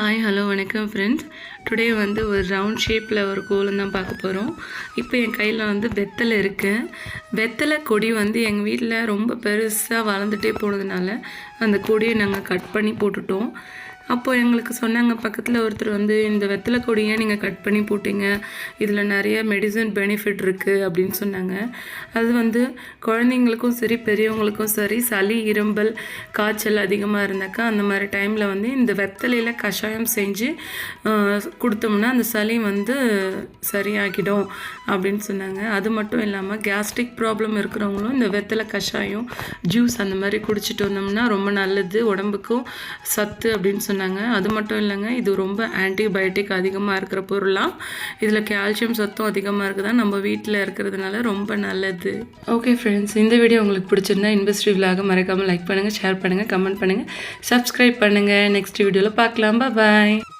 Hi hello வணக்கம் friends today வந்து ஒரு ரவுண்ட் ஷேப்பில் ஒரு கோலம் தான் பார்க்க போகிறோம் இப்போ என் கையில் வந்து வெத்தலை இருக்குது வெத்தலை கொடி வந்து எங்கள் வீட்டில் ரொம்ப பெருசாக வளர்ந்துட்டே போனதுனால அந்த கொடியை நாங்கள் கட் பண்ணி போட்டுட்டோம். அப்போ எங்களுக்கு சொன்னாங்க பக்கத்தில் ஒருத்தர் வந்து இந்த வெத்தலை கொடியை நீங்கள் கட் பண்ணி போட்டிங்க. இதில் நிறைய மெடிசன் பெனிஃபிட் இருக்குது அப்படின்னு சொன்னாங்க. அது வந்து குழந்தைங்களுக்கும் சரி பெரியவங்களுக்கும் சரி சளி இரும்பல் காய்ச்சல் அதிகமாக இருந்தாக்கா அந்த மாதிரி டைமில் வந்து இந்த வெத்தலையில் கஷாயம் செஞ்சு கொடுத்தோம்னா அந்த சளி வந்து சரியாகிடும் அப்படின்னு சொன்னாங்க. அது மட்டும் இல்லாமல் கேஸ்ட்ரிக் ப்ராப்ளம் இருக்கிறவங்களும் இந்த வெத்தலை கஷாயம் ஜூஸ் அந்த மாதிரி குடிச்சிட்டு வந்தோம்னா ரொம்ப நல்லது உடம்புக்கும் சத்து அப்படின்னு சொன்னாங்க. அது மட்டும் இல்லைங்க இது ரொம்ப ஆன்டிபயோட்டிக் அதிகமாக இருக்கிற பொருளாக இதில் கால்சியம் சத்தும் அதிகமாக இருக்குதா நம்ம வீட்டில் இருக்கிறதுனால ரொம்ப நல்லது. ஓகே ஃப்ரெண்ட்ஸ் இந்த வீடியோ உங்களுக்கு பிடிச்சிருந்தா இன்வெஸ்ட்ரி விலாக மறக்காமல் லைக் பண்ணுங்கள் ஷேர் பண்ணுங்கள் கமெண்ட் பண்ணுங்கள் சப்ஸ்கிரைப் பண்ணுங்கள் நெக்ஸ்ட் வீடியோவில் பார்க்கலாம். பாய்